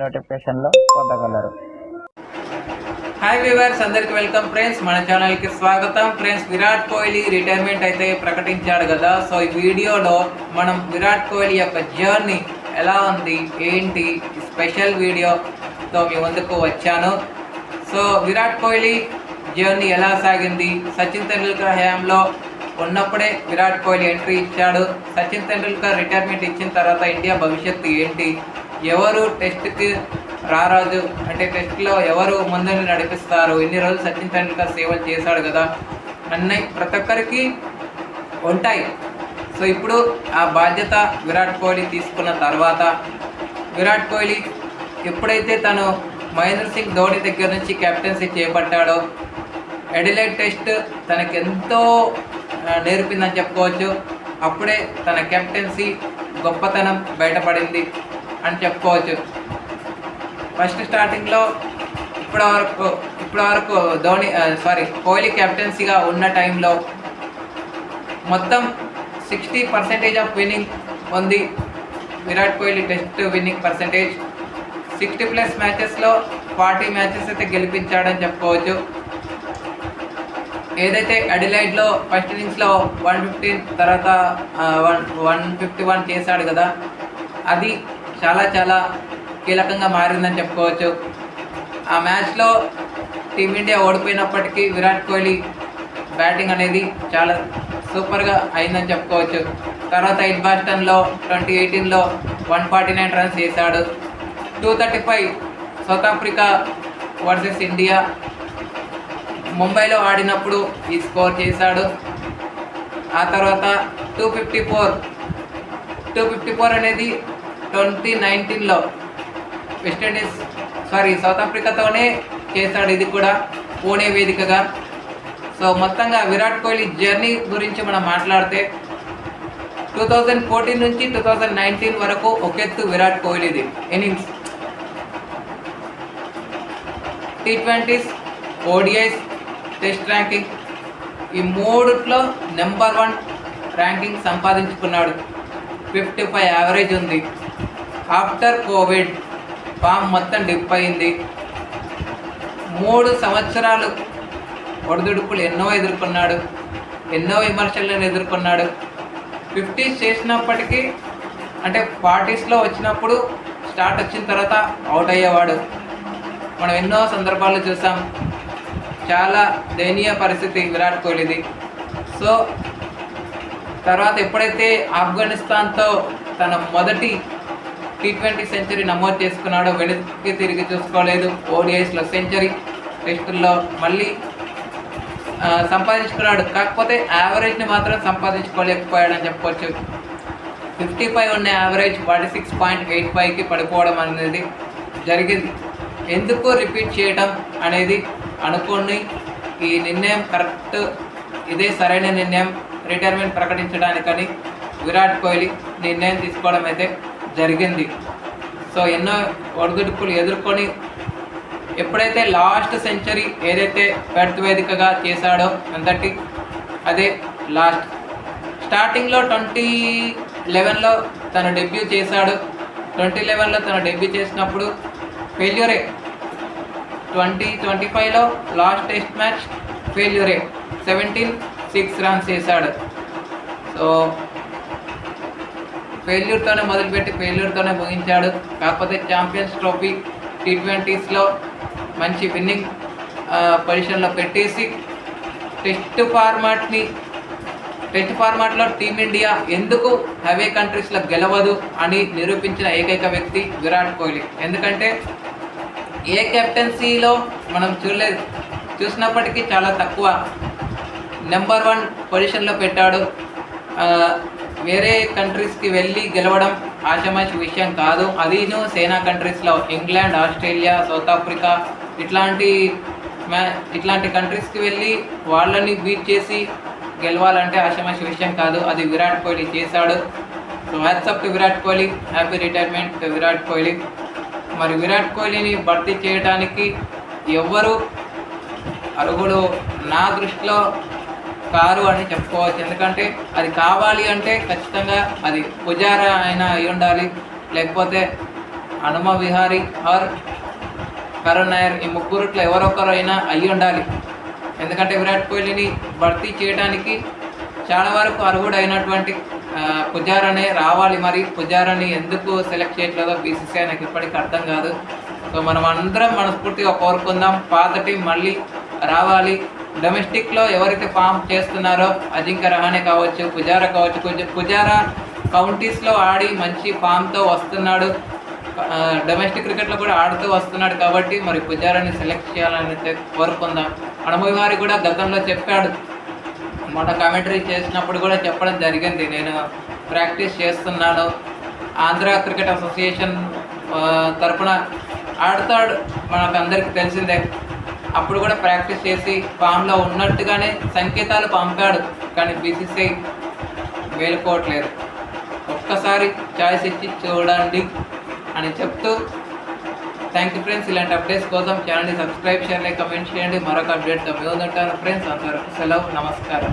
నోటిఫికేషన్లో పొందగలరు. Hi viewers అందరికి వెల్కమ్ ఫ్రెండ్స్ మన ఛానల్కి స్వాగతం. ఫ్రెండ్స్ విరాట్ కోహ్లీ రిటైర్మెంట్ అయితే ప్రకటించాడు కదా. సో ఈ వీడియోలో మనం విరాట్ కోహ్లీ యొక్క జర్నీ ఎలా ఉంది? ఏంటి? స్పెషల్ వీడియోతో మీ ముందుకు వచ్చాను. సో విరాట్ కోహ్లీ జర్నీ ఎలా సాగింది? సచిన్ తెండూల్కర్ హయాంలో ఉన్నప్పుడే విరాట్ కోహ్లీ ఎంట్రీ ఇచ్చాడు. సచిన్ తెండూల్కర్ రిటైర్మెంట్ ఇచ్చిన తర్వాత ఇండియా భవిష్యత్తు ఏంటి? ఎవరు టెస్ట్కి రారాజు అంటే టెస్ట్లో ఎవరు ముందని నడిపిస్తారు. ఇన్ని రోజులు సచిన్ తెండూల్కర్ సేవలు చేశాడు కదా. అన్నీ ప్రతి ఒక్కరికి ఉంటాయి. సో ఇప్పుడు ఆ బాధ్యత విరాట్ కోహ్లీ తీసుకున్న తర్వాత విరాట్ కోహ్లీ ఎప్పుడైతే తను మహేంద్ర సింగ్ ధోని దగ్గర నుంచి కెప్టెన్సీ చేపట్టాడో ఎడిలైట్ టెస్ట్ తనకు ఎంతో నేర్పిందని చెప్పుకోవచ్చు. అప్పుడే తన కెప్టెన్సీ గొప్పతనం బయటపడింది. అని చెప్పుకోవచ్చు. ఫస్ట్ స్టార్టింగ్లో ఇప్పటి వరకు ఇప్పటి వరకు ధోని సారీ కోహ్లీ కెప్టెన్సీగా ఉన్న టైంలో మొత్తం సిక్స్టీ పర్సెంటేజ్ ఆఫ్ విన్నింగ్ ఉంది. Virat Kohli test winning percentage sixty plus మ్యాచెస్లో forty matches అయితే గెలిపించాడని చెప్పుకోవచ్చు. ఏదైతే అడిలైడ్లో ఫస్ట్ ఇన్నింగ్స్లో వన్ ఫిఫ్టీన్ తర్వాత వన్ వన్ ఫిఫ్టీ వన్ చేశాడు కదా అది చాలా చాలా కీలకంగా మారిందని చెప్పుకోవచ్చు. ఆ మ్యాచ్లో టీమిండియా ఓడిపోయినప్పటికీ విరాట్ కోహ్లీ బ్యాటింగ్ అనేది చాలా సూపర్గా అయిందని చెప్పుకోవచ్చు. తర్వాత ఇన్బాస్టన్లో బాస్టన్లో ట్వంటీ ఎయిటీన్లో వన్ ఫార్టీ నైన్ రన్స్ చేశాడు. Two thirty five South Africa versus India ముంబైలో ఆడినప్పుడు ఈ స్కోర్ చేశాడు. ఆ తర్వాత two fifty four two fifty four అనేది ట్వంటీ నైన్టీన్లో వెస్టిండీస్ సారీ సౌత్ ఆఫ్రికాతోనే చేశాడు ఇది కూడా పూణే వేదికగా. సో మొత్తంగా విరాట్ కోహ్లీ జర్నీ గురించి మనం మాట్లాడితే టూ థౌజండ్ ఫోర్టీన్ నుంచి టూ థౌజండ్ నైన్టీన్ వరకు ఒకెత్తు Virat కోహ్లీది. Innings T twenties ODIs test ranking ఈ మూడులో నెంబర్ వన్ ర్యాంకింగ్ సంపాదించుకున్నాడు. ఫిఫ్టీ ఫైవ్ యావరేజ్ ఉంది. ఆఫ్టర్ కోవిడ్ ఫామ్ మొత్తం డిప్ అయింది. మూడు సంవత్సరాలు ఒడిదుడుకులు ఎన్నో ఎదుర్కొన్నాడు ఎన్నో విమర్శలను ఎదుర్కొన్నాడు. ఫిఫ్టీస్ చేసినప్పటికీ అంటే ఫార్టీస్లో వచ్చినప్పుడు స్టార్ట్ వచ్చిన తర్వాత అవుట్ అయ్యేవాడు. మనం ఎన్నో సందర్భాలు చూసాం. చాలా దయనీయ పరిస్థితి విరాట్ కోహ్లీది. సో తర్వాత ఎప్పుడైతే ఆఫ్ఘనిస్తాన్తో తన మొదటి టీ ట్వంటీ సెంచరీ నమోదు చేసుకున్నాడు వెనక్కి తిరిగి చూసుకోలేదు. ఓడిఐస్లో సెంచరీ టెస్టుల్లో మళ్ళీ సంపాదించుకున్నాడు. కాకపోతే యావరేజ్ని మాత్రం సంపాదించుకోలేకపోయాడని చెప్పొచ్చు ఫిఫ్టీ ఫైవ్ ఉన్న average forty six point eight ఫైవ్కి పడిపోవడం అనేది జరిగింది. ఎందుకు రిపీట్ చేయడం అనేది అనుకోని ఈ నిర్ణయం కరెక్ట్ ఇదే సరైన నిర్ణయం. రిటైర్మెంట్ ప్రకటించడానికని విరాట్ కోహ్లీ నిర్ణయం తీసుకోవడం అయితే జరిగింది. సో ఎన్నో ఒడిదుడుకులు ఎదుర్కొని ఎప్పుడైతే లాస్ట్ సెంచరీ ఏదైతే పెర్త్ వేదికగా చేశాడో అంతటి అదే లాస్ట్. స్టార్టింగ్లో ట్వంటీ లెవెన్లో తను డెబ్యూ చేశాడు. ట్వంటీ లెవెన్లో తను డెబ్యూ చేసినప్పుడు ఫెయిల్యూరే. ట్వంటీ ట్వంటీ ఫైవ్లో లాస్ట్ టెస్ట్ మ్యాచ్ ఫెయిల్యూరే. సెవెంటీన్ సిక్స్ రన్స్ చేశాడు. సో ఫెయిల్యూర్తోనే మొదలుపెట్టి ఫెయిల్యూర్తోనే ముగించాడు. కాకపోతే ఛాంపియన్స్ ట్రోఫీ టీ ట్వంటీస్లో మంచి విన్నింగ్ పొజిషన్లో పెట్టేసి టెస్ట్ ఫార్మాట్ని టెస్ట్ ఫార్మాట్లో టీమిండియా ఎందుకు హవే కంట్రీస్లో గెలవదు అని నిరూపించిన ఏకైక వ్యక్తి విరాట్ కోహ్లీ. ఎందుకంటే ఏ కెప్టెన్సీలో మనం చూడలేదు చూసినప్పటికీ చాలా తక్కువ నెంబర్ వన్ పొజిషన్లో పెట్టాడు. వేరే కంట్రీస్కి వెళ్ళి గెలవడం ఆషమాషి విషయం కాదు. అదీను సేనా కంట్రీస్లో ఇంగ్లాండ్ ఆస్ట్రేలియా సౌత్ ఆఫ్రికా ఇట్లాంటి మ్యా ఇట్లాంటి కంట్రీస్కి వెళ్ళి వాళ్ళని బీట్ చేసి గెలవాలంటే ఆషమాషి విషయం కాదు. అది విరాట్ కోహ్లీ చేశాడు. So what's up to Virat Kohli? Happy retirement to Virat Kohli. మరి విరాట్ కోహ్లీని భర్తీ చేయడానికి ఎవ్వరు అరుగుడు నా దృష్టిలో కారు అని చెప్పుకోవచ్చు. ఎందుకంటే అది కావాలి అంటే ఖచ్చితంగా అది పుజారా అయినా అయి ఉండాలి. లేకపోతే హనుమ విహారీ ఆర్ కరుణ్ నాయర్ ఈ ముగ్గురుట్లో ఎవరొకరు అయినా అయి ఉండాలి. ఎందుకంటే విరాట్ కోహ్లీని భర్తీ చేయడానికి చాలా వరకు అర్హుడైనటువంటి పుజారనే రావాలి. మరి పుజారని ఎందుకు సెలెక్ట్ చేయట్లేదో బీసీసీఐ నాకు ఇప్పటికీ అర్థం కాదు. సో మనం అందరం మనస్ఫూర్తిగా కోరుకుందాం. పాత టీం మళ్ళీ రావాలి. డొమెస్టిక్లో ఎవరైతే ఫామ్ చేస్తున్నారో అజింక్య రహానే కావచ్చు పుజారా కావచ్చు కొంచెం పుజారా కౌంటీస్లో ఆడి మంచి ఫామ్తో వస్తున్నాడు. డొమెస్టిక్ క్రికెట్లో కూడా ఆడుతూ వస్తున్నాడు కాబట్టి మరి పుజారాని సెలెక్ట్ చేయాలని కోరుకుందాం. అనుభవి వారి కూడా గతంలో చెప్పాడు. మొన్న కామెంటరీ చేసినప్పుడు కూడా చెప్పడం జరిగింది. నేను ప్రాక్టీస్ చేస్తున్నాను. ఆంధ్ర క్రికెట్ అసోసియేషన్ తరఫున తరపున ఆడతాడు. మనకు అందరికీ తెలిసిందే. అప్పుడు కూడా ప్రాక్టీస్ చేసి ఫామ్లో ఉన్నట్టుగానే సంకేతాలు పంపాడు. కానీ బీసీసీఐ వేలుకోవట్లేదు ఒక్కసారి చాయిస్ ఇచ్చి చూడండి అని చెప్తూ థ్యాంక్ యూ ఫ్రెండ్స్ ఇలాంటి అప్డేట్స్ కోసం ఛానల్ని సబ్స్క్రైబ్ చేయండి కమెంట్ చేయండి. మరొక అప్డేట్తో మేము ఉంటాను ఫ్రెండ్స్. అందరూ సెలవు నమస్కారం.